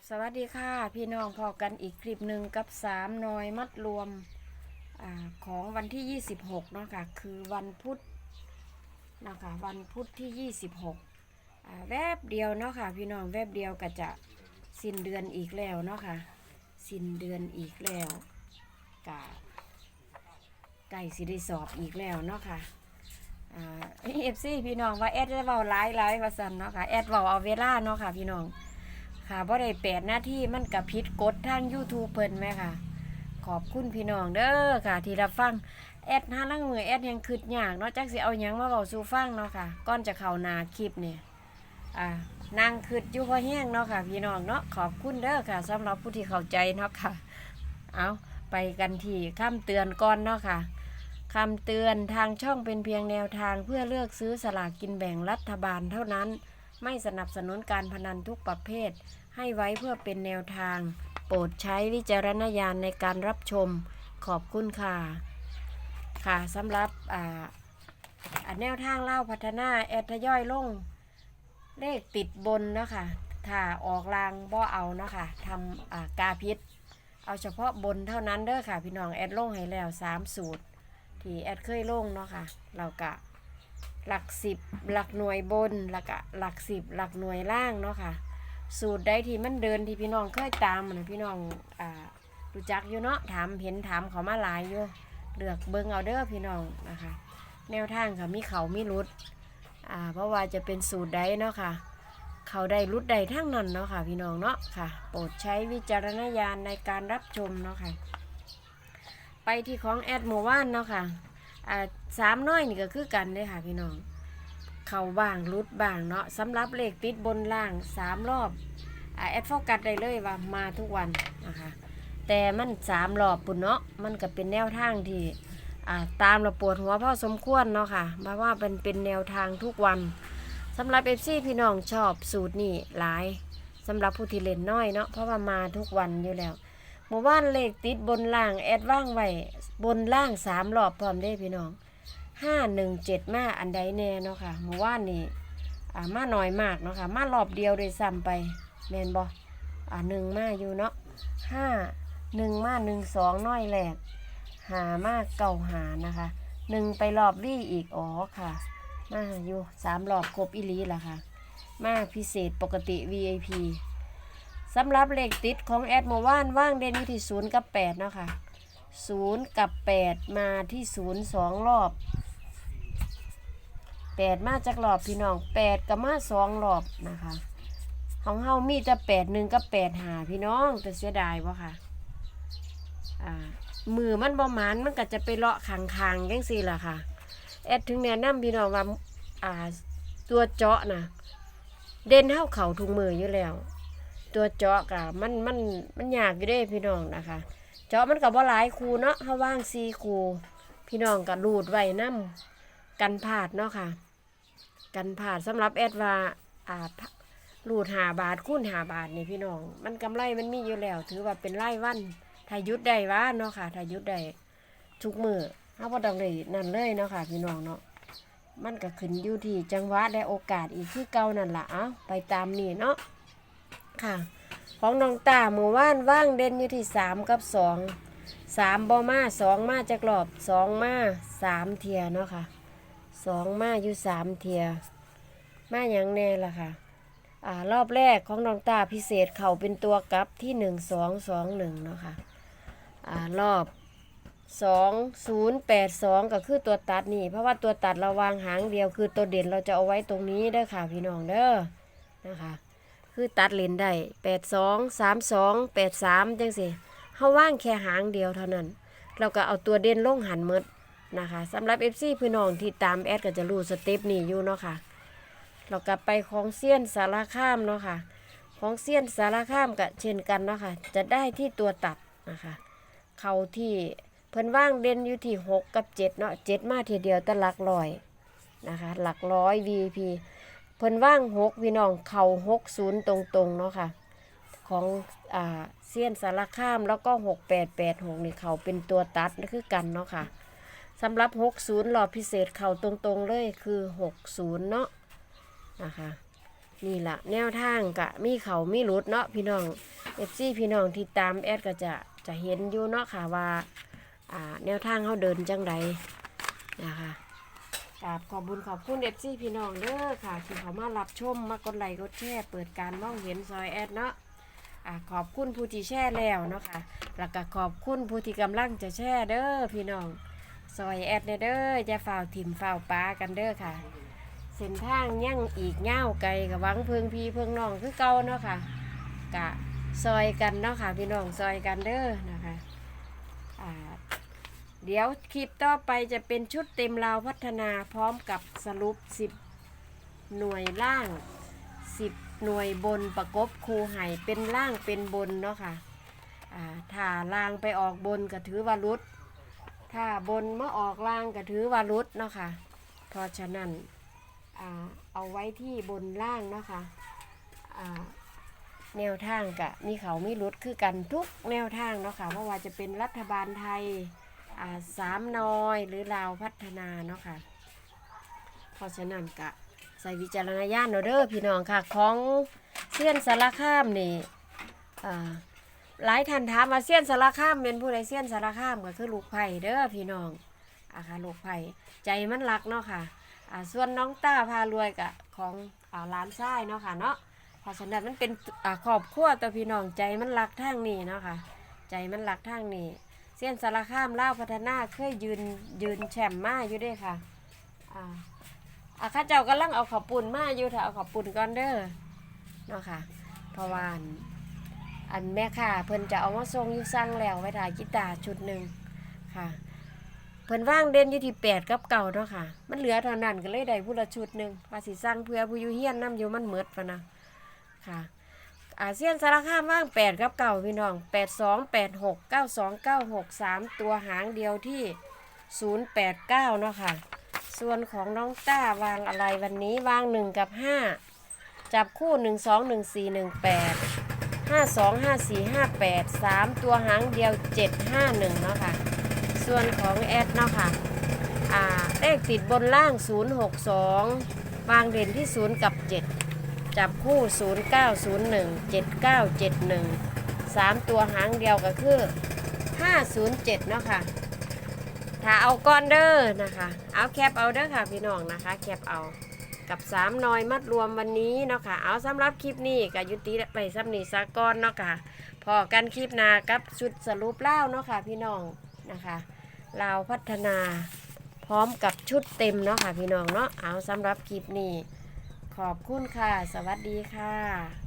บสวัสดีค่ะ พี่น้องพอกันอีกคลิปหนึ่งกับสามหนอยมัดรวมอของวันที่ 26เนาะค่ะคือวันพุธนะคะวันพุธที่ 26แวบเดียวเนาะค่ะ พี่น้องแวบเดียวก็จะสิ้นเดือนอีกแล้วเนาะค่ะสิ้นเดือนอีกแล้วกะใกล้สิได้สอบอีกแล้วเนาะค่ะอ่าเอฟซีพี่น้องว่าแอดจะเบาหลายหลายว่าสันเนาะค่ะแอดเบาเอาเวลาเนาะค่ะพี่น้อง ค่ะบ่ได้แปดหน้าที่มันกับพิษกฎทาง YouTube เพิ่นไหมค่ะ ขอบคุณพี่น้องเด้อค่ะ ที่รับฟัง แอดห้าลังมือแอดยังคืดยากเนาะจักสิเอาหยังมาเว้าสู่ฟังเนาะค่ะก่อนจะเข้านาคลิปเนี่ยอ่านั่งคืดอยู่พอแห้งเนาะค่ะ พี่น้องเนาะขอบคุณเด้อค่ะสำหรับผู้ที่เข้าใจเนาะค่ะ เอาไปกันที่คำเตือนก่อนเนาะค่ะคำเตือนทางช่องเป็นเพียงแนวทางเพื่อเลือกซื้อสลากกินแบ่งรัฐบาลเท่านั้น ไม่สนับสนุนการพนันทุกประเภท ให้ไว้เพื่อเป็นแนวทาง โปรดใช้วิจารณญาณในการรับชมขอบคุณค่ะ ค่ะสำหรับอ่าแนวทางเล่าพัฒนาแอดทย่อยลง เลขติดบนเนาะคะถ้าออกลางบ่เอาเนาะคะทำอากาพิษ เอาเฉพาะบนเท่านั้นเด้อค่ะ พี่น้องแอดลงให้แล้วสามสูตร ที่แอดเคยลงเนาะค่ะเรากะหลักสิบหลักหน่วยบนแล้วก็หลักสิบหลักหน่วยล่างเนาะค่ะ สูตรใดที่มันเดินที่พี่น้องเคยตามนะพี่น้องอ่ารู้จักอยู่เนาะถามเห็นถามเขามาหลายอยู่เลือกเบิ่งเอาเด้อพี่น้องนะคะ แนวทางค่ะมีเขามีรุดอ่าเพราะว่าจะเป็นสูตรใดเนาะค่ะเขาได้รุดใดทั้งนั้นเนาะค่ะ พี่น้องเนาะค่ะ โปรดใช้วิจารณญาณในการรับชมเนาะค่ะไปที่ของแอดโมว่านเนาะค่ะอ่าสามน้อยนี่ก็คือกันเลยค่ะพี่น้อง เขาบ้างรุดบ้างเนาะสำหรับเลขติดบนล่างสามรอบอแอดโฟกัสได้เลยว่ามาทุกวันนะคะ แต่มันสามรอบปุ่นเนาะมันก็เป็นแนวทางที่ตามเราปวดหัวพอสมควรเนาะค่ะเพราะว่าเป็นเป็นแนวทางทุกวันสำหรับเอฟซีพี่น้องชอบสูตรนี่หลายสำหรับผู้ที่เล่นน้อยเนาะเพราะว่ามาทุกวันอยู่แล้วเมื่อวานเลขติดบนล่างแอดว่างไว้บนล่างสามรอบพร้อมได้พี่น้อง ห้าหนึ่งเจ็ดมาอันใดแน่เนาะค่ะเมื่อวานนี่อ่ามาหน่อยมากเนาะค่ะมารอบเดียวโดยซ้ำไปแมนบออ่าหนึ่งมาอยู่เนาะห้าหนึ่งมาหนึ่งสองน้อยแหลกหามาเก่าหานะคะหนึ่งไปรอบวี่อีกอ๋อค่ะ มาอยู่สามรอบครบอีหลีละค่ะ มาพิเศษปกติ VIP สำหรับเลขติดของแอดโมว่านว่างเด่นอยู่ที่ศูนย์กับแปดเนาะค่ะศูนย์กับแปดมาที่ศูนย์สองรอบ แปดมาจากรอบพี่น้องแปดกับมาสองรอบนะคะของเฮามีแต่แปดหนึ่งกับแปดหาพี่น้องแต่เสียดายวะค่ะอ่ามือมันบ่หมานมันก็จะไปเลาะคางคางยังสี่ล่ะค่ะ แอดถึงแนะนำพี่น้องว่าอ่าตัวเจาะนะเด่นเท่าเขาทุงมืออยู่แล้ว ตัวเจาะกะมันมันมันยากอยู่เด้พี่น้องนะคะ เจาะมันกับว่าหลายคูเนาะเฮาว่างซีคูพี่น้องก็รูดไว้นํกันผาดเนาะค่ะ กันผาดสำหรับแอดว่าอ่ารูดหาบาทคูณหาบาทนี่พี่น้อง มันกำไรมันมีอยู่แล้ว ถือว่าเป็นไร่วันถ้ายุดได้ว่าเนาะค่ะถ้ายุดได้ทุกมือเฮาบ่ต้องเลยนั่นเลยเนาะค่ะพี่น้องเนาะมันก็ขึ้นอยู่ที่จังหวะและโอกาสอีกคือเก่านั่นล่ะเอาไปตามนี่เนาะค่ะ ของน้องตาเมื่อวานว่างเด่นอยู่ที่สามกับสองสามบอมาสองมาจากรอบสองมาสามเทียเนาะค่ะ สองมาอยู่สามเทียมาอย่างแน่ละค่ะอ่ารอบแรกของน้องตาพิเศษเข่าเป็นตัวกลับที่หนึ่งสองสองหนึ่งเนาะค่ะอ่ารอบสองศูนย์แปดสองก็คือตัวตัดนี่ เพราะว่าตัวตัดเราวางหางเดียวคือตัวเด่นเราจะเอาไว้ตรงนี้เด้อค่ะพี่น้องเด้อนะคะคือตัดเลนได้แปดสองสามสองแปดสามจังสิเฮาว่างแค่หางเดียวเท่านั้น เราก็เอาตัวเด่นลงหันหมด นะคะสำหรับ FC พี่น้องที่ตามแอดก็จะรู้สเต็ปนี้อยู่เนาะค่ะเรากลับไปของเซียนสารข้ามเนาะค่ะของเซียนสารข้ามก็เช่นกันเนาะค่ะจะได้ที่ตัวตัดนะคะเขาที่เพิ่นว่างเด่นอยู่ที่หกกับเจ็ดเนาะเจ็ดมาทีเดียวแต่หลักร้อยนะคะหลักร้อย VP เพิ่นว่างหกพี่น้องเข่าหกศูนย์ตรงๆเนาะค่ะของอ่าเซียนสารข้ามแล้วก็หกแปดแปดหกนี่เขาเป็นตัวตัดคือกันเนาะค่ะ สำหรับหกศูนย์รอบพิเศษเข่าตรงๆเลยคือหกศูนย์เนาะนะคะ นี่ละแนวทางกะมีเขามีรุดเนาะพี่น้องเอฟซีพี่น้องที่ตามแอดก็จะจะเห็นอยู่เนาะค่ะว่าแนวทางเขาเดินจังใดนะคะกราบขอบบุญขอบคุณเอฟซีพี่น้องเด้อค่ะที่เขามารับชมมากดไลค์กดแชร์เปิดการมองเห็นซอยแอดเนาะอขอบคุณผู้ที่แชร์แล้วเนาะค่ะแล้วก็ขอบคุณผู้ที่กำลังจะแชร์เด้อพี่น้อง ซอยแอดเด้อจะฝ่าวถิ่มฝ่าวปลากันเด้อค่ะ เส้นทางยังอีกเง่าวไกลกับวังเพิงพีเพิงน้องคือเก่าเนาะค่ะกะซอยกันเนาะค่ะพี่น้องซอยกันเด้อนะคะอ่าเดี๋ยวคลิปต่อไปจะเป็นชุดเต็มราวพัฒนาพร้อมกับสรุป 10 หน่วยล่าง 10 หน่วยบนประกบคูไห่เป็นล่างเป็นบนเนาะค่ะอ่าถ้าล่างไปออกบนก็ถือว่ารุด ถ้าบนเมาอออกล่างก็ถือว่ารุดเนาะค่ะเพราะฉะนั้นอเอาไว้ที่บนล่างเนาะคะอ่าแนวทางกะมีเขามีรุดคือกันทุกแนวทางเนาะค่ะไม่ว่าจะเป็นรัฐบาลไทยสามน้อยหรือลาวพัฒนาเนาะค่ะเพราะฉะนั้นกะใส่วิจารณญาณเนาะเด้อพี่น้องค่ะ ของเซียนสารคามนี่อ่า หลายท่านถามว่าเซียนสารคามเป็นผู้ใดเซียนสารคามก็คือลูกไผ่เด้อพี่น้องอะค่ะลูกไผ่ใจมันรักเนาะค่ะอ่าส่วนน้องต้าพารวยกับของอ่าร้านทรายเนาะค่ะเนาะเพราะฉะนั้นมันเป็นอ่าครอบครัวตัวพี่น้องใจมันรักทางนี้เนาะค่ะใจมันรักทางนี้เส้นสารคามเล่าวพัฒนาเคยยืนยืนแชมป์มาอยู่เด้วยค่ะอ่าอ่าข้าเจ้ากำลังเอาขาวปุ่นมาอยู่ถ้าเอาขาวปุ่นก่อนเด้อเนาะค่ะเพราะว่า อันแม่ค่ะเพิ่นจะเอามาส่งอยู่สั่งแล้วไว้ถ่ายกีตาร์ชุดหนึ่งค่ะ เพิ่นว่างเด่นอยู่ที่แปดกับเก่าเนาะค่ะ มันเหลือเท่านั้นก็เลยได้ผู้ละชุดหนึ่งว่าสิสั่งเพื่อผู้อยู่เฮียนนํอยู่มันเหมดปะนะค่ะ อาเซียนสารคามว่างแปดกับเก่าพี่น้องแปดสองแปดหกเก้าสองเก้าหกสามตัวหางเดียวที่ศูนย์แปดเก้าเนาะค่ะ ส่วนของน้องต้าวางอะไรวันนี้วางหนึ่งกับห้าจับคู่หนึ่งสองหนึ่งสี่หนึ่งแปด ห้าสองห้าสี่ห้าแปดสามตัวหางเดียวเจ็ดห้าหนึ่งเนาะค่ะ ส่วนของแอดเนาะค่ะอ่าเลขติดบนล่าง 062 วางเด่นที่ 0 กับ 7 จับคู่ 0901 7971 3 ตัวหางเดียวก็คือ 507 เนาะค่ะถ้าเอาก้อนเด้อนะคะ เอาแคปเอาเด้อค่ะพี่น้องนะคะ แคปเอา กับ3น้อยมัดรวมวันนี้เนาะค่ะ เอาสำหรับคลิปนี้ก็ยุติไปสำนีสากอนเนาะค่ะพอกันคลิปหนากับชุดสรุปเล่าเนาะค่ะพี่น้องนะคะลาวพัฒนาพร้อมกับชุดเต็มเนาะค่ะพี่น้องเนาะเอาสำหรับคลิปนี้ ขอบคุณค่ะ สวัสดีค่ะ